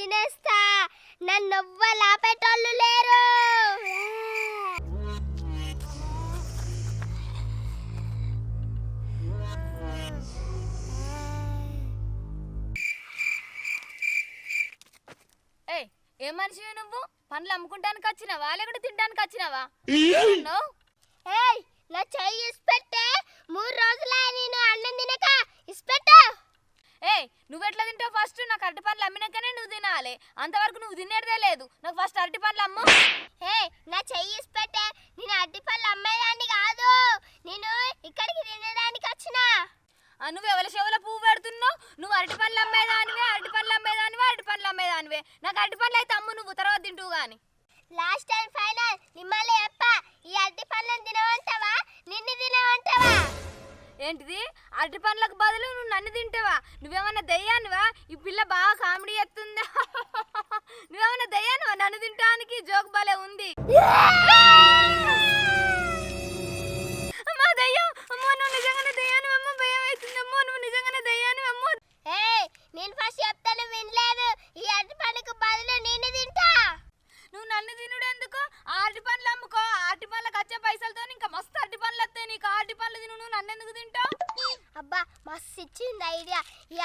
తినేస్తా. నన్ను ఎవ్వరు ఆపేటోళ్ళు లేరు. ఏయ్ ఏ మనిషివి నువ్వు? పండ్లు అమ్ముకుంటానికి వచ్చినావా? లేకుంటే తినడానికి వచ్చినావా? నా చెయ్యి ఇస్పెట్టే మూడు రోజులే నేను అన్నం తినక ఇస్పెట్టు? ఏయ్ నువ్వు ఎట్లా తింటావు ఫస్ట్ నాకు అరటి పండ్లు అమ్మినాకనే నువ్వు తినాలి. అంతవరకు నువ్వు తినేదే లేదు. నాకు ఫస్ట్ అరటి పండ్లు అమ్ము. ఏయ్ నా చెయ్యి ఇస్పెట్టే నేను అడ్డిపళ్ళు అమ్మేదాన్ని కాదు. నేను ఇక్కడికి తినడానికి వచ్చినా. నువ్వు ఎవరి చెవుల పువ్వు పెడుతున్నావు? నువ్వు అరటి పండ్లు అమ్మేదానివే అరటి పండ్లు అమ్మేదానివే అరటి పండ్లు అమ్మేదానివే. నాకు అరటి పండ్లు అయితే అమ్ము నువ్వు తర్వాత తింటువు గాని. లాస్ట్ టైం ఫైనల్ నిమ్మల్ని చెప్ప ఈ అడ్డి పళ్ళని తినవంటావా నిన్ను తినవంటావా ఏంటిది? అరటి పండ్లకు బదులు నువ్వు నన్ను తింటావా? నువ్వేమన్నా దయ్యానువా? ఈ పిల్ల బాగా కామెడీ ఎత్తుందా నువ్వేమన్నా దయ్యానువా? నన్ను తింటానికి జోక్ భలే ఉంది.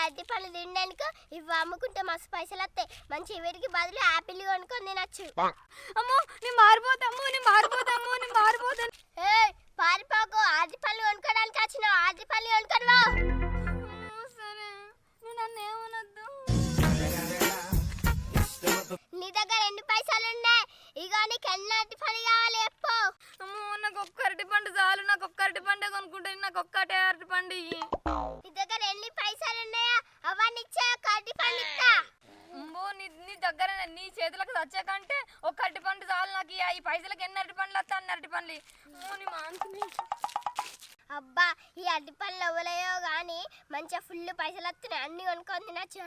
అడ్డి పళ్ళు తినడానికి ఇవి అమ్ముకుంటే మస్తు పైసలు వస్తాయి. మంచి వీటికి బదులు యాపిల్ కొనుక్కొని తినచ్చు. అమ్మో నేను మారిపోతాము నేను మారిపోతాము నేను మారిపోతాను. ఏయ్ పారిపోకు. ఆది పళ్ళు కొనుక్కోడానికి వచ్చినావు. ఆది పళ్ళు కొనుక్కోవా సరే. నువ్వు నన్ను ఏమనొద్దు. నీ దగ్గర ఎన్ని పైసలు ఉన్నాయి? ఇగో నీకు ఎన్ని అరటి పళ్ళు కావాలి చెప్పు. అమ్మో నాకు ఒక్క అరటి పండు చాలు. నాకు ఒక్క అరటి పండే కొనుక్కుంటాను నాకు ఒక్కటే అరటి పండు నీ దగ్గర ఎన్ని పైసలు ఉన్నాయో అవన్నీ ఇచ్చే ఒక అరటి పళ్ళు ఇస్తా. అమ్మో నీ నీ దగ్గర నీ చేతులకు వచ్చాకంటే ఒక్క అరటి పండు చాలు నాకు. ఈ పైసలకి ఎన్ని అరటి పండ్లు వస్తా అన్ని అరటి పండ్లు. నీ మాంసం అబ్బా ఈ అరటి పళ్ళు ఇవ్వలేయో కానీ మంచిగా ఫుల్ పైసలు వస్తున్నాయి అన్ని కొనుక్కొని తినచ్చు.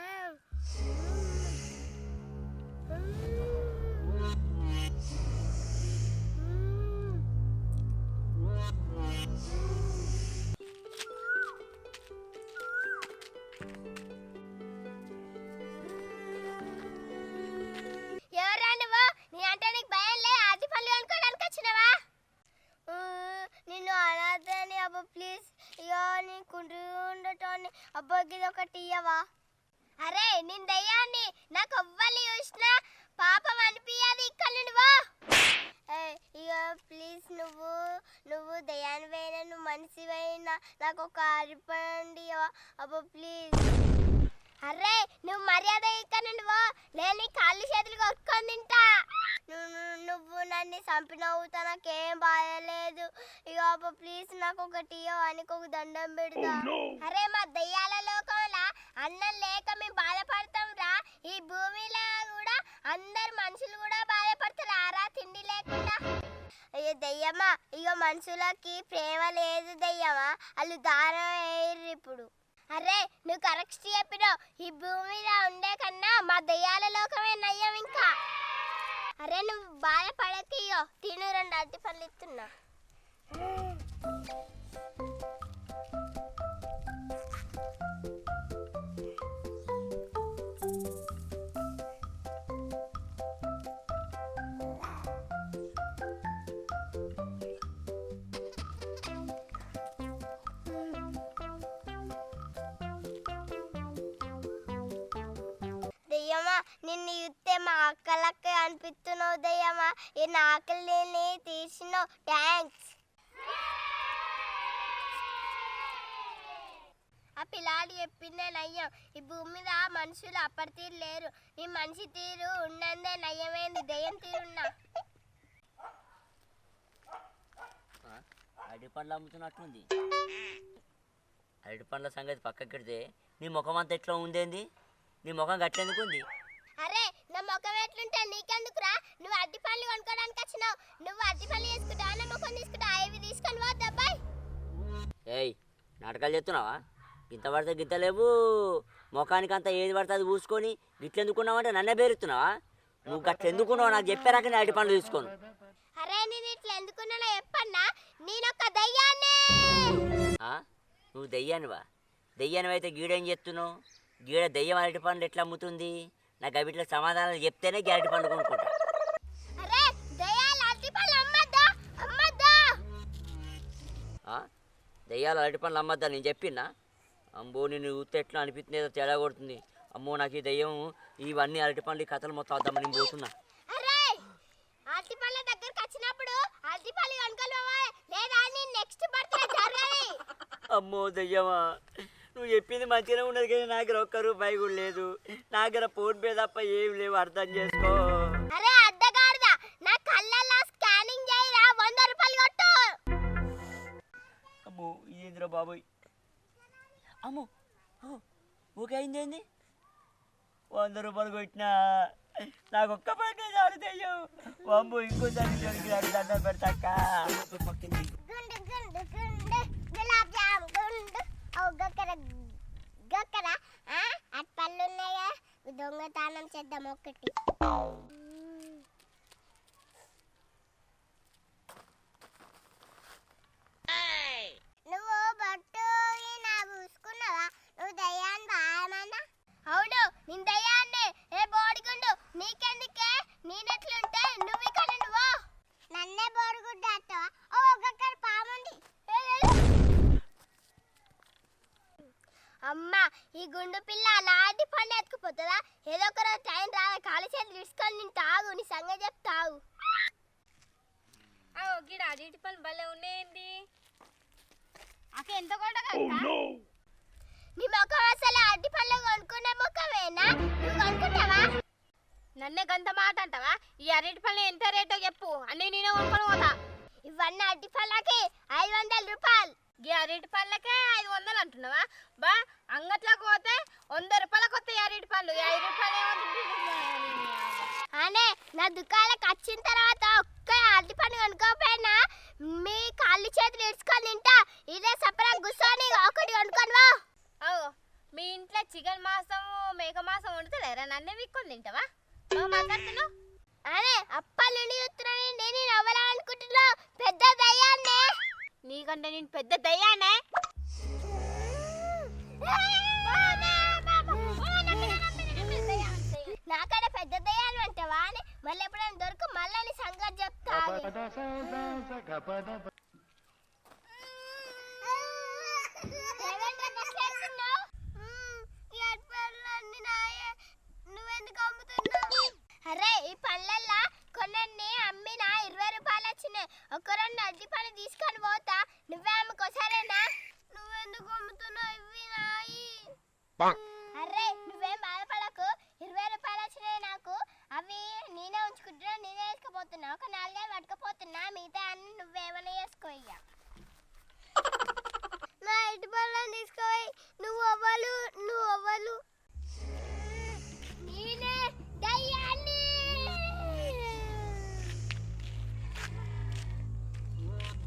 ప్లీజ్ ఇగో నీ కుంటూ ఉండటాన్ని. అబ్బా ఒకటి ఇయ్యవా? అరే నేను దయ్యాన్ని. నాకు అవ్వాలి చూసినా పాపం అనిపించదు ఇక్కడ నువ్వు ఇక ప్లీజ్ నువ్వు నువ్వు దయ్యాన్ని పోయినా నువ్వు మనిషి పోయినా నాకు ఒక అరిపండి అబ్బో ప్లీజ్. అరే నువ్వు మర్యాద ఇక్కడ నువ్వు నేను నీ కాళ్ళు చేతులు కొట్టుకొని తింటా. నువ్వు నన్ను చంపినవు నాకేం బాధలేదు. ఇక ప్లీజ్ నాకు ఒకటి ఇవ్వడానికి ఒక దండం పెడతా. అరే మా దయ్యాల లోకంలో అన్నం లేక మేము బాధపడతాం రా. ఈ భూమిలో కూడా అందరు మనుషులు కూడా బాధపడతారు. ఆరా తిండి లేకుండా. అయ్యో దయ్యమా ఇక మనుషులకి ప్రేమ లేదు దయ్యమా వాళ్ళు దారం వేయరు ఇప్పుడు. అరే నువ్వు కరెక్ట్ చెప్పినావు. ఈ భూమి మీద ఉండే కన్నా మా దయ్యాల లోకమే నయ్యం ఇంకా. అరే నువ్వు బాధపడకయ్యో తిను రెండు అరటి పళ్ళు ఇస్తున్నా. నిన్ను చూస్తే మా అక్కలక్క అనిపిస్తున్నావు దయ్యమా? ఈ ఆకలిని తీసినావు థ్యాంక్స్ ఆ పిల్లాడు చెప్పిందే నయ్యం. ఈ భూమి మీద మనుషులు అప్పటి తీరు లేరు. ఈ మనిషి తీరు ఉన్నందే నయ్యమైంది? దయ్యం తీరున్నా? అరటి పండ్లు అమ్ముతున్నట్టుంది. అరటి పండ్ల సంగతి పక్కకిడితే నీ ముఖం అంత ఎట్లా ఉందేంది? నీ ముఖం గట్టెందుకుంది ఉంది అరే నా ముఖం ఎట్లుంటే నీకెందుకురా? నువ్వు అడ్డి పళ్ళు కొనుక్కోడానికి వచ్చినావు. నువ్వు అడ్డి పళ్ళు తీసుకుంటావా నా ముఖం తీసుకుంటావా ఇవి తీసుకొని పోద్దు అబ్బాయి. ఏయ్ నాటకాలు చెప్తున్నావా ఇంత పడితే గింత లేవు. ముఖానికి అంతా ఏది పడితే అది పూసుకొని గిట్లెందుకున్నావంటే నన్నే బేరుతున్నావా నువ్వు గట్లెందుకున్నావు నాకు చెప్పారాక నేను అరటి పండ్లు తీసుకోను. అరే నేను ఇట్లా ఎందుకున్నానో చెప్పన్నా. నేనొక దయ్యాన్ని? నువ్వు దెయ్యానివా? అయితే గీడేం చేస్తున్నావు? గీడ దెయ్యం అరటి పండ్లు ఎట్లా అమ్ముతుంది? నాకు అవిట్లో సమాధానాలు చెప్తేనే గ్యారెంటీ పండు కొనుక్కుంటా. అరే దయ్యాలు అరటి పండ్లు అమ్మద్దా? నేను చెప్పినా? అమ్మో నేను ఊతే ఎట్లా అనిపిస్తుంది? ఏదో తేడా కొడుతుంది. అమ్మో నాకు ఈ దెయ్యం ఇవన్నీ అరటి పండ్లు ఈ కథలు మొత్తం వద్దామని నేను పోతున్నా. అమ్మో దెయ్యమా? నువ్వు చెప్పింది మంచిగానే ఉన్నది కానీ నా దగ్గర ఒక్క రూపాయి కూడా లేదు. నా దగ్గర ఫోన్ పే తప్ప ఏం లేవు అర్థం చేసుకో. అరే నా కళ్ళల్లో స్కానింగ్ చేయరా వంద రూపాయలు కొట్టు. అమ్మో ఏందిరా బాబోయ్. అమ్మో ఓ, ఊకే అయింది ఏంది వంద రూపాయలు కొట్టినా నాకు ఒక్క పని చాలు అమ్మో ఇంకోసారి జోలికి రాకు దండం పెడతాక democratic. గుండు పిల్ల అలాంటి పని ఎత్తుకుపోతుందా? ఏదో ఒక రోజు టైం రాదా కాలి చేతులు తీసుకొని నేను తాగు నీ సంగతి చెప్తావు. ఓ గిడ అరటి పళ్ళు భలే ఉన్నాయండి. అక్క ఎంత కొట్టగా నీ ముఖం అసలు అడ్డి పళ్ళు కొనుక్కున్న ముఖమేనా? నువ్వు కొనుక్కుంటావా? నన్నే గంత మాట అంటావా? ఈ అరటి పళ్ళు ఎంత రేటో చెప్పు. అన్నీ నేనే కొనుక్కొని పోతా. ఇవన్నీ అడ్డి పళ్ళకి ఐదు వందల రూపాయలు. అరటి పళ్ళకే ఐదు వందలు అంటున్నావా? బా అంగట్లోకి పోతే వంద రూపాయలకు వస్తాయి అరటి పళ్ళు ఐదు రూపాయలు అనే నా దుకాణాలకు వచ్చిన తర్వాత ఒక్క అరటి పండు కొనుక్కోపోయినా మీ కాళ్ళు చేతులు ఇడ్చుకొని తింటా. ఇదే సపరా కూర్చొని ఒకటి కొనుక్కొని వా అవు మీ ఇంట్లో చికెన్ మాంసం మేక మాంసం వండుతలేరా నన్నే విక్కొని తింటావా? మాట్లాడుతున్నావు? ఎందుకంటే నేను పెద్ద దయ్యానే. నాకడ పెద్ద దయ్యాలు అంటే వాని మళ్ళీ ఎప్పుడైనా దొరుకు మళ్ళీ సంగతి చెప్తా